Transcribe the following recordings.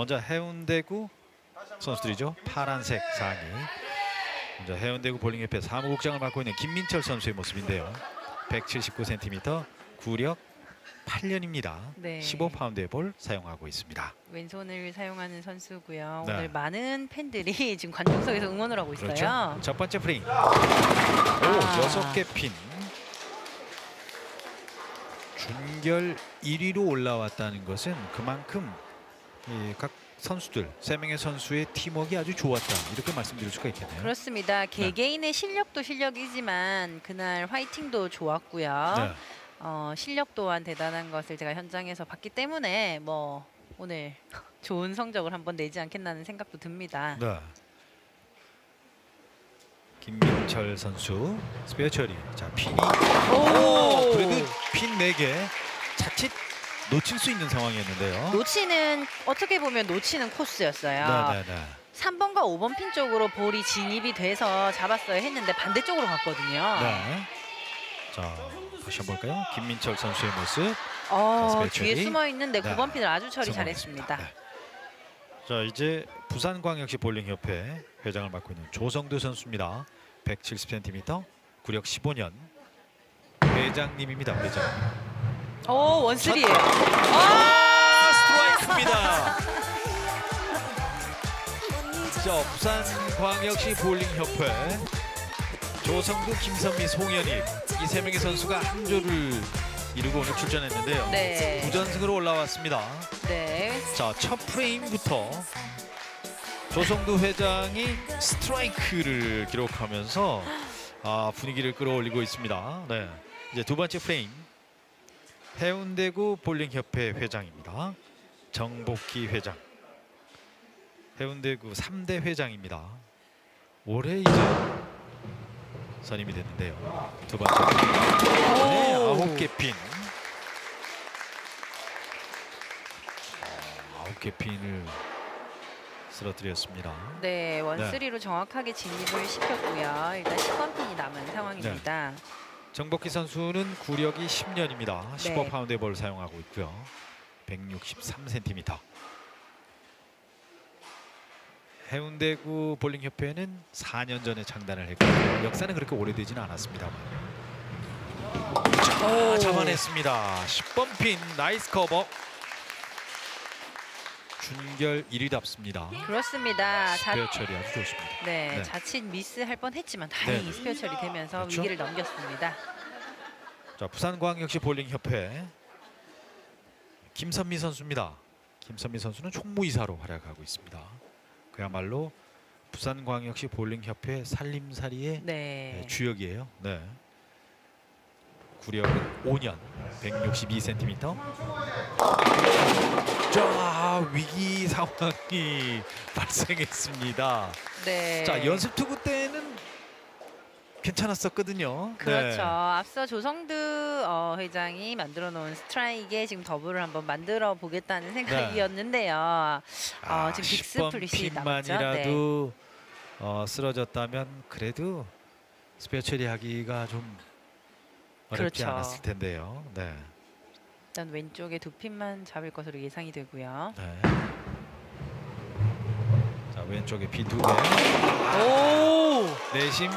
먼저 해운대구 선수들이죠. 파란색 상의. 먼저 해운대구 볼링협회 사무국장을 맡고 있는 김민철 선수의 모습인데요. 179cm, 구력 8년입니다. 네. 15파운드의 볼 사용하고 있습니다. 왼손을 사용하는 선수고요. 네. 오늘 많은 팬들이 지금 관중석에서 응원을 하고 있어요. 그렇죠. 첫 번째 프레임. 오, 아. 여섯 개 핀. 준결 1위로 올라왔다는 것은 그만큼 이각 선수들 세 명의 선수의 팀워크가 아주 좋았다 이렇게 말씀드릴 수가 있겠네요. 그렇습니다. 개개인의 실력도 실력이지만 그날 화이팅도 좋았고요. 네. 어, 실력 또한 대단한 것을 제가 현장에서 봤기 때문에 뭐 오늘 좋은 성적을 한번 내지 않겠나는 생각도 듭니다. 네. 김민철 선수 처리. 자 핀이 오, 그래도 핀 4개 자칫 놓칠 수 있는 상황이었는데요. 놓치는 어떻게 보면 놓치는 코스였어요. 네네네. 3번과 5번 핀 쪽으로 볼이 진입이 돼서 잡았어야 했는데 반대쪽으로 갔거든요. 네. 자 다시 한번 볼까요? 김민철 선수의 모습. 어, 자, 뒤에 처리. 숨어 있는데 네. 9번 핀을 아주 처리. 잘했습니다. 네. 자 이제 부산광역시 볼링협회 회장을 맡고 있는 조성두 선수입니다. 170cm, 구력 15년. 회장님입니다. 회장. 오 원쓰리예요. 아, 스트라이크입니다. 자 부산광역시 볼링협회 조성두, 김선미, 송현희 이 세 명의 선수가 한 조를 이루고 오늘 출전했는데요. 네. 부전승으로 올라왔습니다. 네. 자, 첫 프레임부터 조성두 회장이 스트라이크를 기록하면서 아, 분위기를 끌어올리고 있습니다. 네. 이제 두 번째 프레임. 해운대구 볼링협회 회장입니다. 정복희 회장. 해운대구 3대 회장입니다. 올해 이제 선임이 됐는데요. 두 번째. 네, 아홉 개 핀. 어, 아홉 개 핀을 쓰러뜨렸습니다. 네, 원쓰리로 정확하게 진입을 시켰고요. 일단 10번 핀이 남은 상황입니다. 정복희 선수는 구력이 10년입니다. 네. 15파운드의 볼을 사용하고 있고요. 163cm. 해운대구 볼링협회는 4년 전에 창단을 했고요. 역사는 그렇게 오래되지는 않았습니다만. 자, 오. 잡아냈습니다. 10번 핀 나이스 커버. 준결 1위답습니다. 그렇습니다. 자, 스페어 처리 아주 좋습니다. 네, 네. 자칫 미스할 뻔했지만 다행히 네. 스페어 처리 되면서 그렇죠. 위기를 넘겼습니다. 자 부산광역시 볼링협회 김선미 선수입니다. 김선미 선수는 총무이사로 활약하고 있습니다. 그야말로 부산광역시 볼링협회 살림살이의 네. 네, 주역이에요. 네. 구력은 5년, 162cm. 자 위기 상황이 발생했습니다. 네. 자 연습 투구 때는 괜찮았었거든요. 그렇죠. 네. 앞서 조성두 어, 회장이 만들어 놓은 스트라이크에 지금 더블을 한번 만들어 보겠다는 생각이었는데요. 어, 아, 지금 10번 빅스플릿이 남았죠. 네. 핀만이라도 어, 쓰러졌다면 그래도 스페어 처리하기가 좀 어렵지 그렇죠. 않았을 텐데요. 네. 일단 왼쪽에 두 핀만 잡을 것으로 예상이 되고요. 네. 자 왼쪽에 핀 두 개. 오! 내심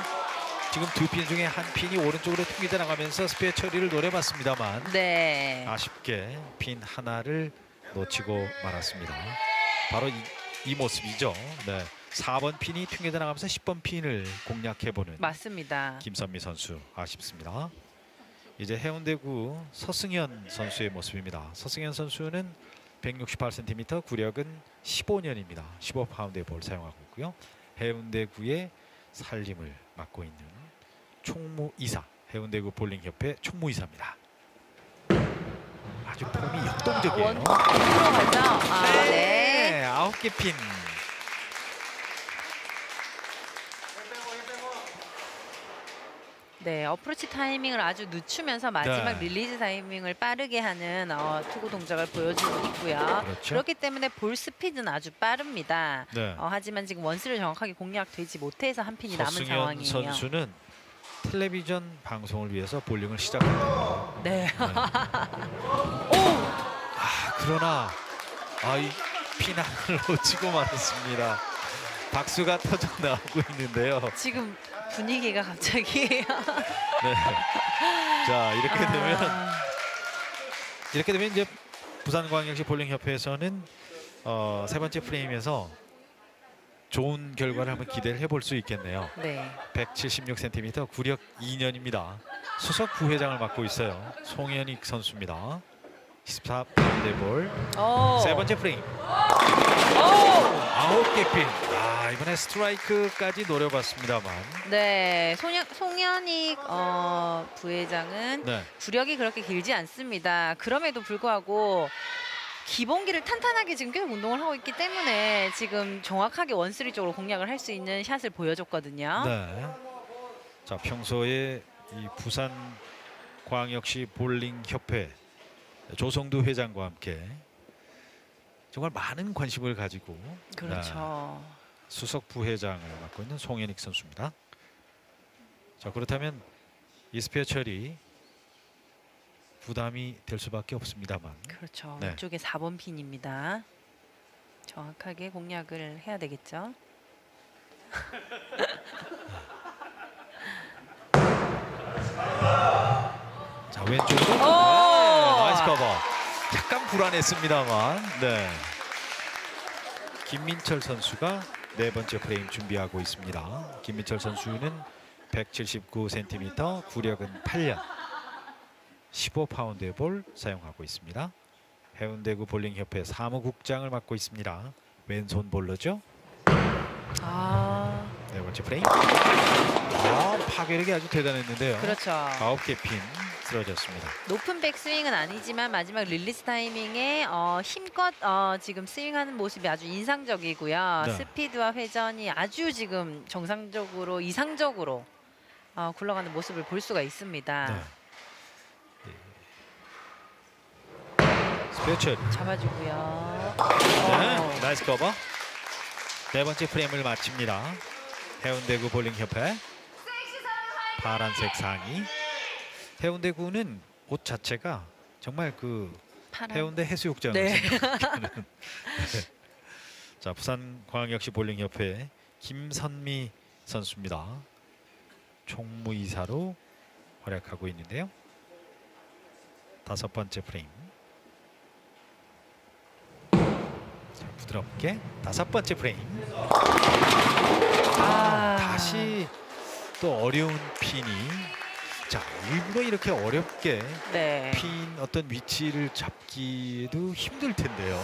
지금 두 핀 중에 한 핀이 오른쪽으로 튕기져 나가면서 스페어 처리를 노려봤습니다만 네. 아쉽게 핀 하나를 놓치고 말았습니다. 바로 이, 이 모습이죠. 네. 4번 핀이 튕겨져 나가면서 10번 핀을 공략해보는 맞습니다. 김선미 선수 아쉽습니다. 이제 해운대구 서승현 선수의 모습입니다. 서승현 선수는 168cm, 구력은 15년입니다. 15파운드의 볼 사용하고 있고요. 해운대구의 살림을 맡고 있는 총무이사, 해운대구 볼링협회 총무이사입니다. 아주 폼이 역동적이에요. 원 들어가죠. 아, 네. 아홉 개 핀. 네, 어프로치 타이밍을 아주 늦추면서 마지막 네. 릴리즈 타이밍을 빠르게 하는 어, 투구 동작을 보여주고 있고요. 그렇죠. 그렇기 때문에 볼 스피드는 아주 빠릅니다. 네. 어, 하지만 지금 원스를 정확하게 공략되지 못해서 한 핀이 남은 서승현 상황이에요. 선수는 텔레비전 방송을 위해서 볼링을 시작합니다. 네. 아 그러나 아, 이 피난을 놓치고 말았습니다. 박수가 터져 나오고 있는데요. 지금 분위기가 갑자기 네. 자 이렇게 되면 아, 이렇게 되면 이제 부산광역시 볼링협회에서는 어, 세 번째 프레임에서 좋은 결과를 한번 기대를 해볼 수 있겠네요. 네. 176cm 구력 2년입니다. 수석 부회장을 맡고 있어요. 송현익 선수입니다. 14 파운드볼 오. 세 번째 프레임 오. 아홉 개 핀. 아 이번에 스트라이크까지 노려봤습니다만 네, 송현, 송현익 어, 부회장은 네. 구력이 그렇게 길지 않습니다. 그럼에도 불구하고 기본기를 탄탄하게 지금 계속 운동을 하고 있기 때문에 지금 정확하게 원쓰리 쪽으로 공략을 할 수 있는 샷을 보여줬거든요. 네. 자 평소에 이 부산 광역시 볼링 협회 조성두 회장과 함께 정말 많은 관심을 가지고 네, 그렇죠. 수석 부회장을 맡고 있는 송현익 선수입니다. 자 그렇다면 이스페어 처리 부담이 될 수밖에 없습니다만 그렇죠. 네. 왼쪽에 4번 핀입니다. 정확하게 공략을 해야 되겠죠. 자 왼쪽으로 커버. 약간 불안했습니다만 네. 김민철 선수가 네 번째 프레임 준비하고 있습니다. 김민철 선수는 179cm, 구력은 8년, 15파운드의 볼 사용하고 있습니다. 해운대구 볼링협회 사무국장을 맡고 있습니다. 왼손 볼러죠. 아, 네 번째 프레임. 아, 파괴력이 아주 대단했는데요. 그렇죠. 아홉 개 핀 쓰러졌습니다. 높은 백스윙은 아니지만 마지막 릴리스 타이밍에 어, 힘껏 어, 지금 스윙하는 모습이 아주 인상적이고요. 네. 스피드와 회전이 아주 지금 정상적으로 이상적으로 어, 굴러가는 모습을 볼 수가 있습니다. 네. 예. 스페셜. 잡아주고요. 네, 어, 나이스 커버. 네 번째 프레임을 마칩니다. 해운대구 볼링 협회 파란색 상의. 해운대구는 옷 자체가 정말 그 파란. 해운대 해수욕장을 네. 생각하는. 네. 자 부산 광역시 볼링 협회 김선미 선수입니다. 총무이사로 활약하고 있는데요. 다섯 번째 프레임. 자, 부드럽게 다섯 번째 프레임. 아, 다시 또 어려운 핀이 자 일부러 이렇게 어렵게 네. 핀 어떤 위치를 잡기도 힘들 텐데요.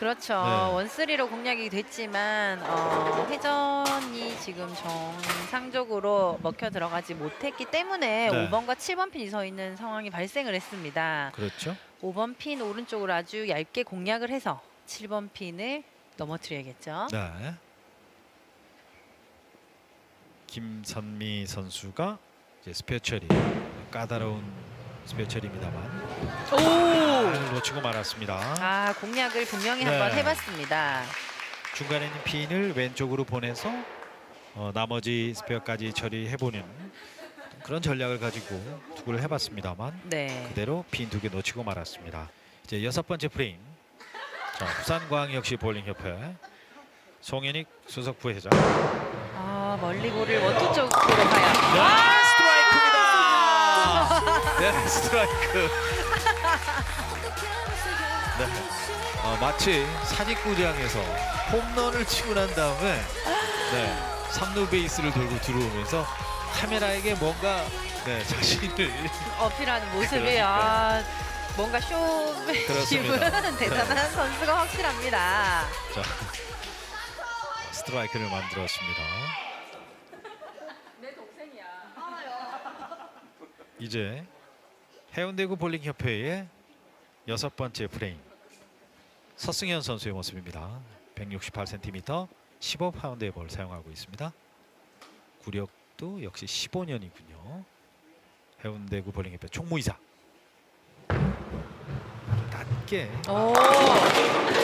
그렇죠. 네. 원쓰리로 공략이 됐지만 어, 회전이 지금 정상적으로 먹혀 들어가지 못했기 때문에 네. 5번과 7번 핀이 서 있는 상황이 발생을 했습니다. 그렇죠. 5번 핀 오른쪽으로 아주 얇게 공략을 해서 7번 핀을 넘어뜨려야겠죠. 네. 김선미 선수가 이제 스페셜이 까다로운 스페셜입니다만 오! 아, 놓치고 말았습니다. 아 공략을 분명히 네. 한번 해봤습니다. 중간에 있는 핀을 왼쪽으로 보내서 어, 나머지 스페어까지 처리해보는 그런 전략을 가지고 투구를 해봤습니다만 네. 그대로 핀 두 개 놓치고 말았습니다. 이제 여섯 번째 프레임. 자, 부산광역시 볼링협회 송현익 수석 부회장. 아 멀리 볼을 원투 쪽으로 가요. 네, 스트라이크입니다. 네, 스트라이크. 네. 어, 마치 산익구장에서 홈런을 치고 난 다음에 네, 3루 베이스를 돌고 들어오면서 카메라에게 뭔가 네, 자신을 어필하는 모습이 그러니까요. 아, 뭔가 쇼맨십은 그렇습니다. 대단한 선수가 확실합니다. 자, 스트라이크를 만들었습니다. 이제 해운대구 볼링 협회의 여섯 번째 프레임 서승현 선수의 모습입니다. 168cm, 15 파운드의 볼 사용하고 있습니다. 구력도 역시 15년이군요. 해운대구 볼링 협회 총무이사. 낮게 오,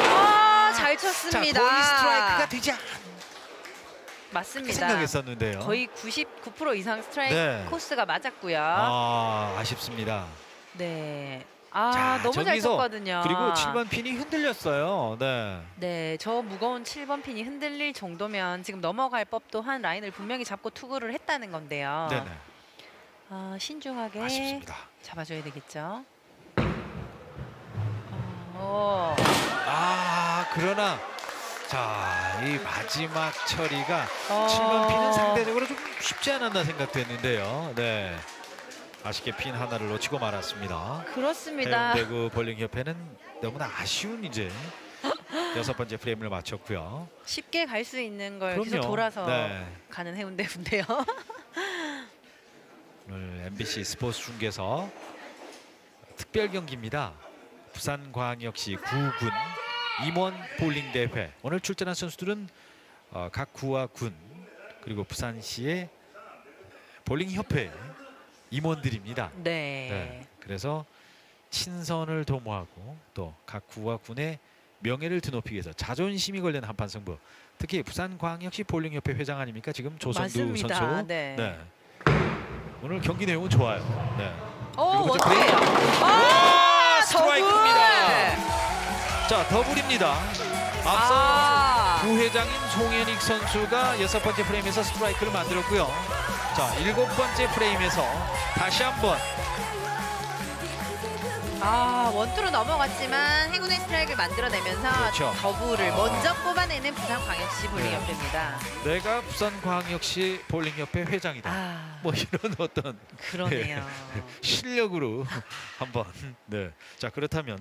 아, 잘 자, 쳤습니다. 거의 스트라이크가 되지 않 맞습니다. 생각했었는데요. 거의 99% 이상 스트라이크 네. 코스가 맞았고요. 아 아쉽습니다. 네, 아 자, 너무 잘 쳤거든요. 그리고 7번 핀이 흔들렸어요. 네. 네, 저 무거운 7번 핀이 흔들릴 정도면 지금 넘어갈 법도 한 라인을 분명히 잡고 투구를 했다는 건데요. 네네. 아, 신중하게 아쉽습니다. 잡아줘야 되겠죠. 어, 아 그러나 자 이 마지막 처리가 어. 7번 핀은 상대적으로 좀 쉽지 않았나 생각됐는데요. 네. 아쉽게 핀 하나를 놓치고 말았습니다. 그렇습니다. 해운대구 볼링협회는 너무나 아쉬운 이제 여섯 번째 프레임을 마쳤고요. 쉽게 갈 수 있는 걸 계속 그럼요. 돌아서 네. 가는 해운대인데요. 오늘 MBC 스포츠 중계서 특별 경기입니다. 부산광역시 구군 임원 볼링 대회. 오늘 출전한 선수들은 어, 각 구와 군 그리고 부산시의 볼링 협회 임원들입니다. 네. 네. 그래서 친선을 도모하고 또 각 구와 군의 명예를 드높이기 위해서 자존심이 걸린 한판 승부. 특히 부산광역시 볼링협회 회장 아닙니까? 지금 조성두 맞습니다. 선수. 네. 오늘 경기 내용은 좋아요. 네. 오, 그리고 먼저 원투예요. 와, 아, 스트라이크입니다. 자, 더블입니다. 앞서 아, 부회장인 송현익 선수가 여섯 번째 프레임에서 스트라이크를 만들었고요. 자, 일곱 번째 프레임에서 다시 한번 아, 원투로 넘어갔지만 행운의 스트라이크를 만들어내면서 그렇죠. 더블을 아. 먼저 뽑아내는 부산광역시 네. 볼링협회입니다. 내가 부산광역시 볼링협회 회장이다. 아, 뭐 이런 어떤 그러네요. 실력으로 한번 네. 자 그렇다면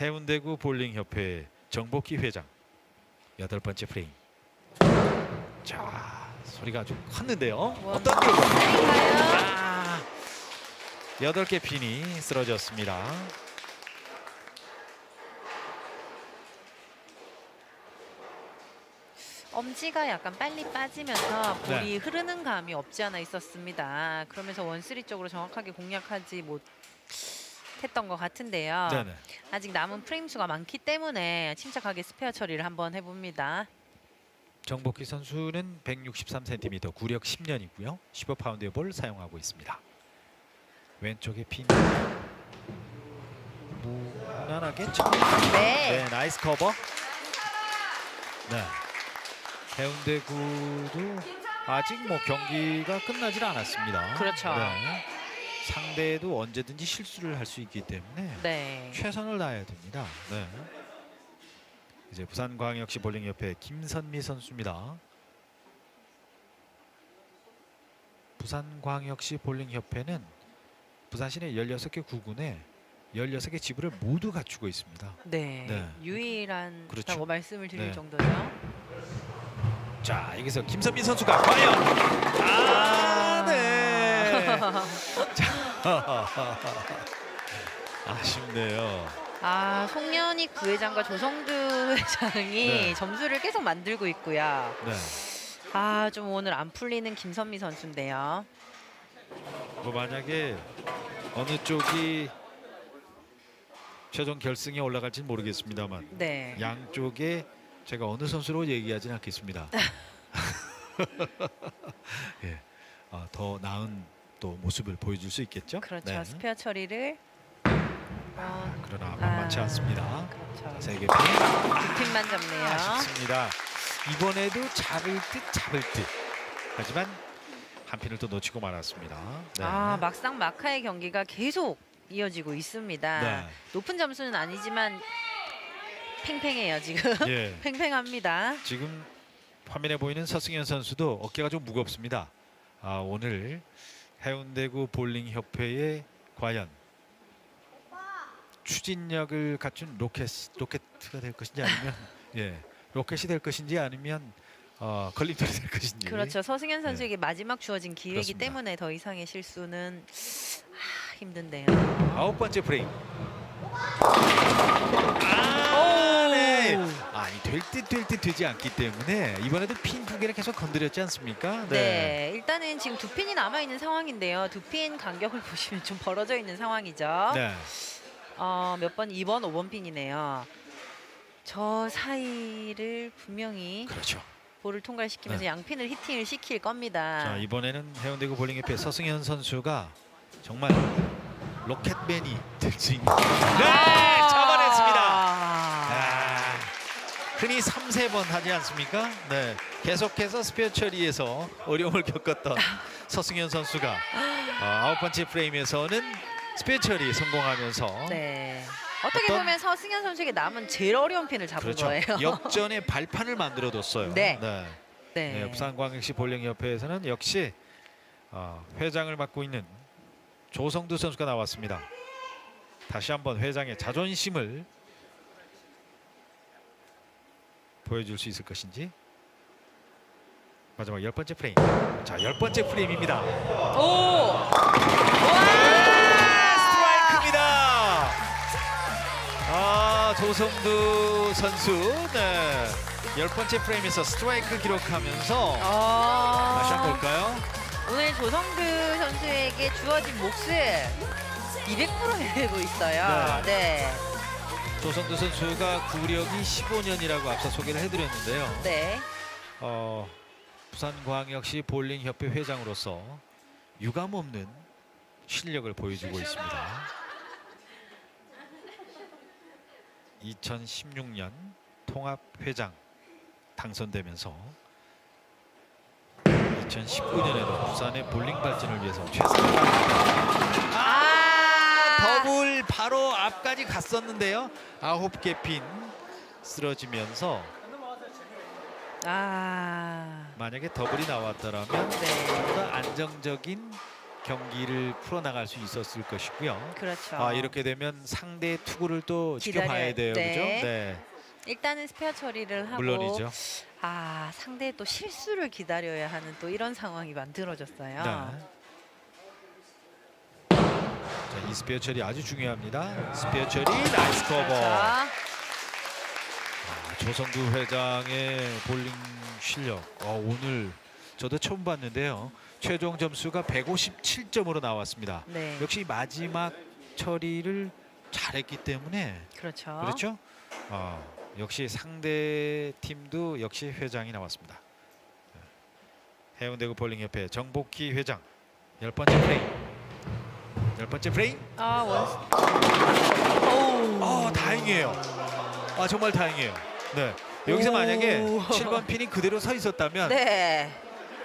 해운대구 볼링협회 정복희 회장 여덟 번째 프레임. 자 소리가 좀 컸는데요. 어떤 결과? 아, 여덟 개 핀이 쓰러졌습니다. 엄지가 약간 빨리 빠지면서 볼이 네. 흐르는 감이 없지 않아 있었습니다. 그러면서 원쓰리 쪽으로 정확하게 공략하지 못 했던 것 같은데요. 네네. 아직 남은 프레임 수가 많기 때문에 침착하게 스페어 처리를 한번 해봅니다. 정복희 선수는 163cm, 구력 10년이고요. 15파운드의 볼 사용하고 있습니다. 왼쪽에 핀 무난하게 쳐. 네. 네, 나이스 커버. 네. 해운대구도 아직 뭐 경기가 끝나질 않았습니다. 그렇죠. 네. 상대도 언제든지 실수를 할 수 있기 때문에 네. 최선을 다해야 됩니다. 네. 이제 부산광역시 볼링협회 김선미 선수입니다. 부산광역시 볼링협회는 부산시내 16개 구군에 16개 지부를 모두 갖추고 있습니다. 네. 네. 유일한 그렇죠. 다고 말씀을 드릴 네. 정도죠. 자, 여기서 김선미 선수가 과연 아, 네. 자, 아쉽네요. 아, 송년익 부회장과 조성두 회장이 네. 점수를 계속 만들고 있고요. 네. 아, 좀 오늘 안 풀리는 김선미 선수인데요. 뭐 만약에 어느 쪽이 최종 결승에 올라갈지 는 모르겠습니다만 네. 양쪽에 제가 어느 선수로 얘기하지는 않겠습니다. 예, 어, 더 나은 또 모습을 보여줄 수 있겠죠. 그렇죠. 네. 스페어 처리를 어, 그러나 만만치 아, 않습니다. 그렇죠. 세개 두 핀만 잡네요. 아쉽습니다. 이번에도 잡을 듯 잡을 듯. 하지만 한 핀을 또 놓치고 말았습니다. 네. 아, 막상 마카의 경기가 계속 이어지고 있습니다. 네. 높은 점수는 아니지만 팽팽해요, 지금. 예. 팽팽합니다. 지금 화면에 보이는 서승현 선수도 어깨가 좀 무겁습니다. 아, 오늘 해운대구 볼링 협회에 과연 추진력을 갖춘 로켓 로켓가 될 것인지 아니면 예 로켓이 될 것인지 아니면 어, 걸림돌이 될 것인지 그렇죠. 서승현 선수에게 마지막 주어진 기회이기 예. 그렇습니다. 때문에 더 이상의 실수는 아, 힘든데요. 아홉 번째 프레임. 아, 네. 아니 될 듯 될 듯 되지 않기 때문에 이번에도 핀 두 개를 계속 건드렸지 않습니까? 네. 일단은 지금 두 핀이 남아 있는 상황인데요. 두 핀 간격을 보시면 좀 벌어져 있는 상황이죠. 네. 어, 몇 번? 2번, 5번 핀이네요. 저 사이를 분명히 그렇죠. 볼을 통과시키면서 네. 양핀을 히팅을 시킬 겁니다. 자 이번에는 해운대구 볼링협회 서승현 선수가 정말 로켓맨이 될지. 네, 잡아냈습니다. 아. 아, 흔히 3, 세번 하지 않습니까? 네. 계속해서 스페어 처리에서 어려움을 겪었던 서승현 선수가 어, 아홉 번째 프레임에서는 스페어 처리 성공하면서 네. 어떻게 어떤- 보면 서승현 선수에게 남은 제일 어려운 핀을 잡은 그렇죠. 거예요. 역전의 발판을 만들어뒀어요. 네. 네. 네. 네, 부산광역시 볼링협회에서는 역시 어, 회장을 맡고 있는 조성두 선수가 나왔습니다. 다시 한번 회장의 자존심을 보여줄 수 있을 것인지 마지막 열 번째 프레임. 자, 열 번째 프레임입니다. 오! 스트라이크입니다. 아 조성두 선수 네. 열 번째 프레임에서 스트라이크 기록하면서 아. 다시 한번 볼까요? 오늘 조성드 선수에게 주어진 몫을 200% 해내고 있어요. 네. 조성두 선수가 구력이 15년이라고 앞서 소개를 해드렸는데요. 네. 어, 부산광역시 볼링협회 회장으로서 유감없는 실력을 보여주고 있습니다. 2016년 통합회장 당선되면서 2019년에도 부산의 볼링 발전을 위해서 최선을 다했습니다. 아! 더블 바로 앞까지 갔었는데요. 아홉 개 핀 쓰러지면서 아. 만약에 더블이 나왔더라면 네. 보다 안정적인 경기를 풀어나갈 수 있었을 것이고요. 그렇죠. 아, 이렇게 되면 상대의 투구를 또 지켜봐야 기다려야- 돼요. 네. 그죠? 네. 일단은 스페어 처리를 하고 물론이죠. 아, 상대의 또 실수를 기다려야 하는 또 이런 상황이 만들어졌어요. 네. 자, 이 스페어 처리 아주 중요합니다. 스페어 처리 나이스 커버. 아, 조성두 회장의 볼링 실력. 어, 오늘 저도 처음 봤는데요. 최종 점수가 157점으로 나왔습니다. 네. 역시 마지막 처리를 잘했기 때문에 그렇죠. 그렇죠. 어, 역시 상대 팀도 역시 회장이 나왔습니다. 네. 해운대구 볼링협회 정복희 회장 열 번째 프레임. 열 번째 프레임. 아, 원. 오. 아 다행이에요. 아 정말 다행이에요. 네. 여기서 오. 만약에 7번 핀이 그대로 서 있었다면 네.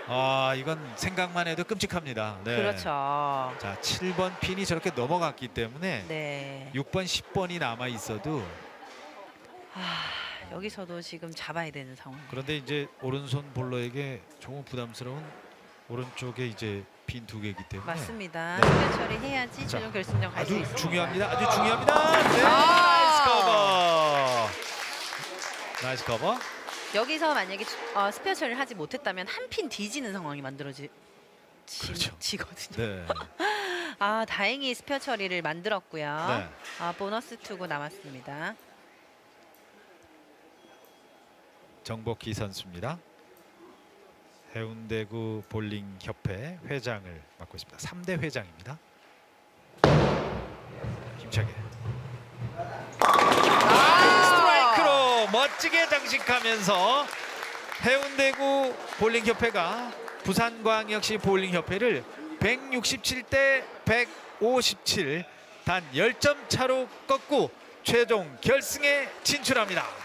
아 이건 생각만 해도 끔찍합니다. 네. 그렇죠. 자 7번 핀이 저렇게 넘어갔기 때문에 네. 6번 10번이 남아 있어도 아, 여기서도 지금 잡아야 되는 상황. 그런데 이제 오른손 볼러에게 조금 부담스러운 오른쪽에 이제 핀두 개이기 때문에 맞습니다. 네. 처리해야지 자, 최종 결승전 갈 수 아주 있습니다. 중요합니다. 아주 중요합니다. 네, 아! 나이스 커버. 나이스 커버. 여기서 만약에 어, 스페어 처리를 하지 못했다면 한 핀 뒤지는 상황이 만들어지 그렇죠. 지거든요. 네. 아 다행히 스페어 처리를 만들었고요. 네. 아 보너스 투구 남았습니다. 정복희 선수입니다. 해운대구 볼링 협회 회장을 맡고 있습니다. 3대 회장입니다. 힘차게. 스트라이크로 멋지게 장식하면서 해운대구 볼링 협회가 부산광역시 볼링 협회를 167대 157 단 10점 차로 꺾고 최종 결승에 진출합니다.